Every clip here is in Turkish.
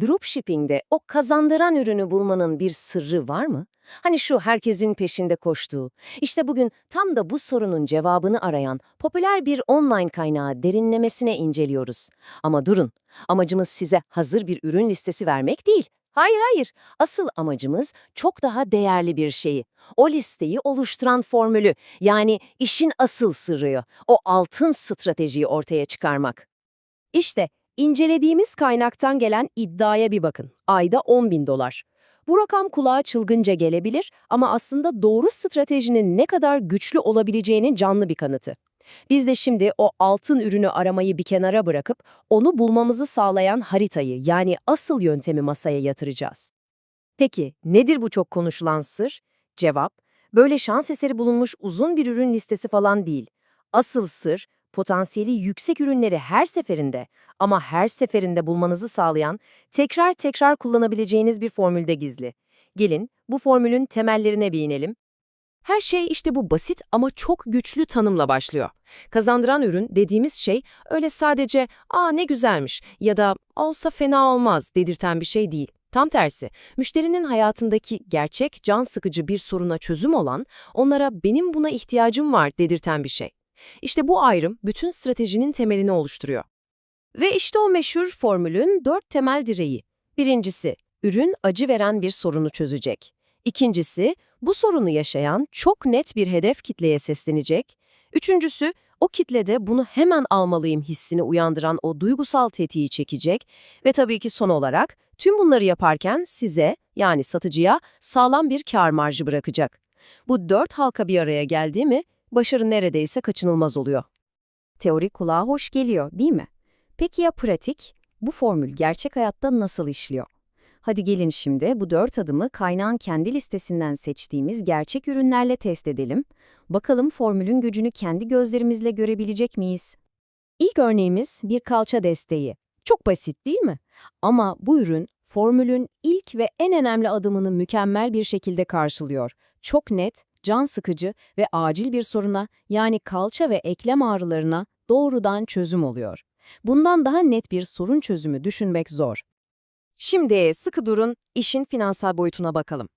dropshipping'de o kazandıran ürünü bulmanın bir sırrı var mı? Hani şu herkesin peşinde koştuğu. İşte bugün tam da bu sorunun cevabını arayan popüler bir online kaynağı derinlemesine inceliyoruz. Ama durun, amacımız size hazır bir ürün listesi vermek değil. Hayır hayır, asıl amacımız çok daha değerli bir şeyi. O listeyi oluşturan formülü, yani işin asıl sırrı, o altın stratejiyi ortaya çıkarmak. İşte incelediğimiz kaynaktan gelen iddiaya bir bakın. Ayda 10 bin dolar. Bu rakam kulağa çılgınca gelebilir ama aslında doğru stratejinin ne kadar güçlü olabileceğinin canlı bir kanıtı. Biz de şimdi o altın ürünü aramayı bir kenara bırakıp onu bulmamızı sağlayan haritayı yani asıl yöntemi masaya yatıracağız. Peki nedir bu çok konuşulan sır? Cevap, böyle şans eseri bulunmuş uzun bir ürün listesi falan değil. Asıl sır, potansiyeli yüksek ürünleri her seferinde ama her seferinde bulmanızı sağlayan, tekrar tekrar kullanabileceğiniz bir formülde gizli. Gelin bu formülün temellerine bir inelim. Her şey işte bu basit ama çok güçlü tanımla başlıyor. Kazandıran ürün dediğimiz şey öyle sadece ''aa ne güzelmiş'' ya da ''olsa fena olmaz'' dedirten bir şey değil. Tam tersi, müşterinin hayatındaki gerçek, can sıkıcı bir soruna çözüm olan, onlara benim buna ihtiyacım var dedirten bir şey. İşte bu ayrım bütün stratejinin temelini oluşturuyor. Ve işte o meşhur formülün dört temel direği. Birincisi, ürün acı veren bir sorunu çözecek. İkincisi, bu sorunu yaşayan çok net bir hedef kitleye seslenecek. Üçüncüsü, o kitlede bunu hemen almalıyım hissini uyandıran o duygusal tetiği çekecek. Ve tabii ki son olarak, tüm bunları yaparken size, yani satıcıya sağlam bir kar marjı bırakacak. Bu dört halka bir araya geldi mi, başarı neredeyse kaçınılmaz oluyor. Teori kulağa hoş geliyor, değil mi? Peki ya pratik? Bu formül gerçek hayatta nasıl işliyor? Hadi gelin şimdi bu dört adımı kaynağın kendi listesinden seçtiğimiz gerçek ürünlerle test edelim. Bakalım formülün gücünü kendi gözlerimizle görebilecek miyiz? İlk örneğimiz bir kalça desteği. Çok basit değil mi? Ama bu ürün formülün ilk ve en önemli adımını mükemmel bir şekilde karşılıyor. Çok net, can sıkıcı ve acil bir soruna yani kalça ve eklem ağrılarına doğrudan çözüm oluyor. Bundan daha net bir sorun çözümü düşünmek zor. Şimdi sıkı durun, işin finansal boyutuna bakalım.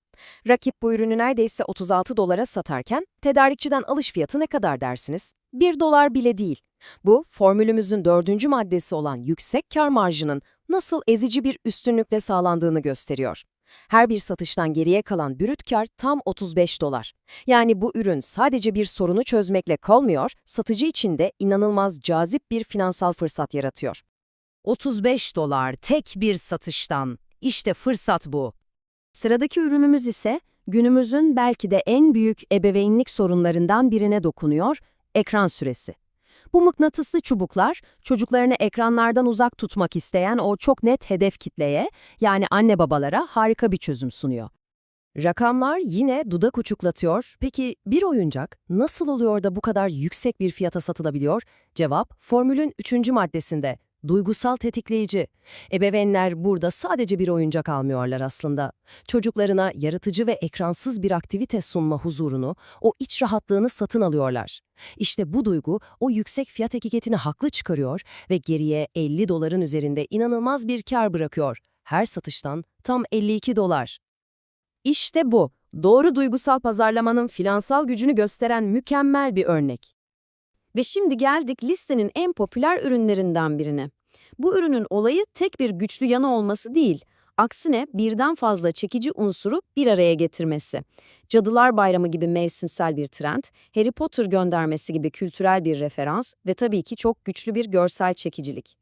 Rakip bu ürünü neredeyse 36 dolara satarken tedarikçiden alış fiyatı ne kadar dersiniz? 1 dolar bile değil. Bu, formülümüzün dördüncü maddesi olan yüksek kar marjının nasıl ezici bir üstünlükle sağlandığını gösteriyor. Her bir satıştan geriye kalan brüt kar tam 35 dolar. Yani bu ürün sadece bir sorunu çözmekle kalmıyor, satıcı için de inanılmaz cazip bir finansal fırsat yaratıyor. 35 dolar tek bir satıştan. İşte fırsat bu. Sıradaki ürünümüz ise günümüzün belki de en büyük ebeveynlik sorunlarından birine dokunuyor, ekran süresi. Bu mıknatıslı çubuklar çocuklarını ekranlardan uzak tutmak isteyen o çok net hedef kitleye yani anne babalara harika bir çözüm sunuyor. Rakamlar yine dudak uçuklatıyor. Peki bir oyuncak nasıl oluyor da bu kadar yüksek bir fiyata satılabiliyor? Cevap formülün üçüncü maddesinde. Duygusal tetikleyici. Ebeveynler burada sadece bir oyuncak almıyorlar aslında. Çocuklarına yaratıcı ve ekransız bir aktivite sunma huzurunu, o iç rahatlığını satın alıyorlar. İşte bu duygu o yüksek fiyat etiketini haklı çıkarıyor ve geriye 50 doların üzerinde inanılmaz bir kar bırakıyor. Her satıştan tam 52 dolar. İşte bu, doğru duygusal pazarlamanın finansal gücünü gösteren mükemmel bir örnek. Ve şimdi geldik listenin en popüler ürünlerinden birine. Bu ürünün olayı tek bir güçlü yanı olması değil, aksine birden fazla çekici unsuru bir araya getirmesi. Cadılar Bayramı gibi mevsimsel bir trend, Harry Potter göndermesi gibi kültürel bir referans ve tabii ki çok güçlü bir görsel çekicilik.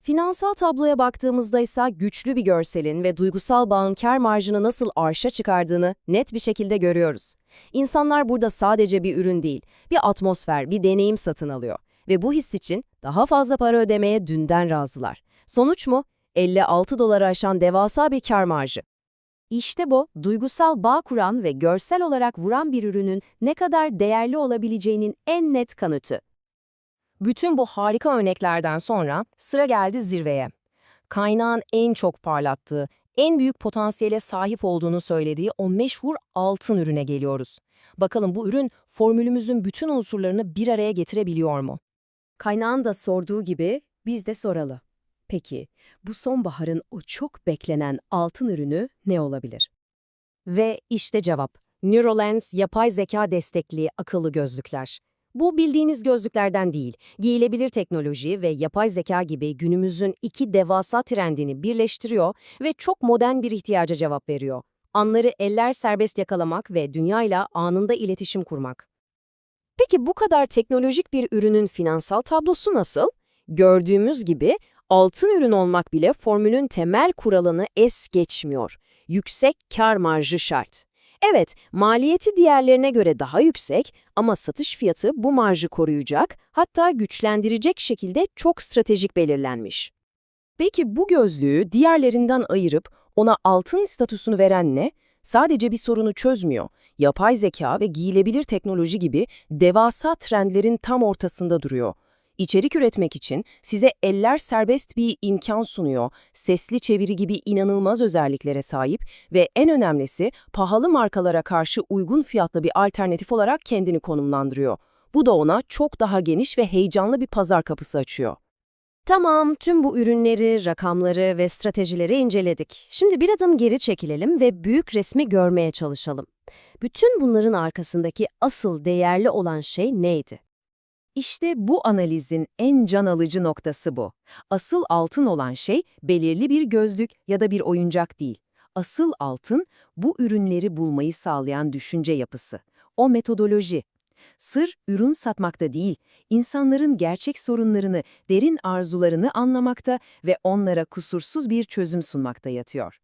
Finansal tabloya baktığımızda ise güçlü bir görselin ve duygusal bağın kar marjını nasıl arşa çıkardığını net bir şekilde görüyoruz. İnsanlar burada sadece bir ürün değil, bir atmosfer, bir deneyim satın alıyor. Ve bu his için daha fazla para ödemeye dünden razılar. Sonuç mu? 56 doları aşan devasa bir kar marjı. İşte bu, duygusal bağ kuran ve görsel olarak vuran bir ürünün ne kadar değerli olabileceğinin en net kanıtı. Bütün bu harika örneklerden sonra sıra geldi zirveye. Kaynağın en çok parlattığı, en büyük potansiyele sahip olduğunu söylediği o meşhur altın ürüne geliyoruz. Bakalım bu ürün formülümüzün bütün unsurlarını bir araya getirebiliyor mu? Kaynağın da sorduğu gibi biz de soralı. Peki, bu sonbaharın o çok beklenen altın ürünü ne olabilir? Ve işte cevap. Neuralens yapay zeka destekli akıllı gözlükler. Bu bildiğiniz gözlüklerden değil, giyilebilir teknoloji ve yapay zeka gibi günümüzün iki devasa trendini birleştiriyor ve çok modern bir ihtiyaca cevap veriyor. Anları eller serbest yakalamak ve dünyayla anında iletişim kurmak. Peki bu kadar teknolojik bir ürünün finansal tablosu nasıl? Gördüğümüz gibi altın ürün olmak bile formülün temel kuralını es geçmiyor. Yüksek kar marjı şart. Evet, maliyeti diğerlerine göre daha yüksek ama satış fiyatı bu marjı koruyacak, hatta güçlendirecek şekilde çok stratejik belirlenmiş. Peki bu gözlüğü diğerlerinden ayırıp ona altın statüsünü veren ne? Sadece bir sorunu çözmüyor. Yapay zeka ve giyilebilir teknoloji gibi devasa trendlerin tam ortasında duruyor. İçerik üretmek için size eller serbest bir imkan sunuyor, sesli çeviri gibi inanılmaz özelliklere sahip ve en önemlisi pahalı markalara karşı uygun fiyatlı bir alternatif olarak kendini konumlandırıyor. Bu da ona çok daha geniş ve heyecanlı bir pazar kapısı açıyor. Tamam, tüm bu ürünleri, rakamları ve stratejileri inceledik. Şimdi bir adım geri çekilelim ve büyük resmi görmeye çalışalım. Bütün bunların arkasındaki asıl değerli olan şey neydi? İşte bu analizin en can alıcı noktası bu. Asıl altın olan şey belirli bir gözlük ya da bir oyuncak değil. Asıl altın bu ürünleri bulmayı sağlayan düşünce yapısı. O metodoloji. Sır ürün satmakta değil, insanların gerçek sorunlarını, derin arzularını anlamakta ve onlara kusursuz bir çözüm sunmakta yatıyor.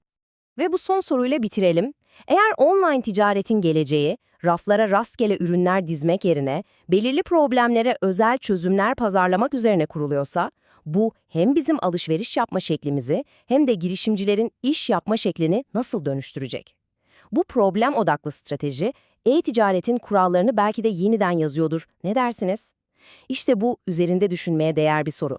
Ve bu son soruyla bitirelim. Eğer online ticaretin geleceği, raflara rastgele ürünler dizmek yerine belirli problemlere özel çözümler pazarlamak üzerine kuruluyorsa, bu hem bizim alışveriş yapma şeklimizi hem de girişimcilerin iş yapma şeklini nasıl dönüştürecek? Bu problem odaklı strateji, e-ticaretin kurallarını belki de yeniden yazıyordur. Ne dersiniz? İşte bu üzerinde düşünmeye değer bir soru.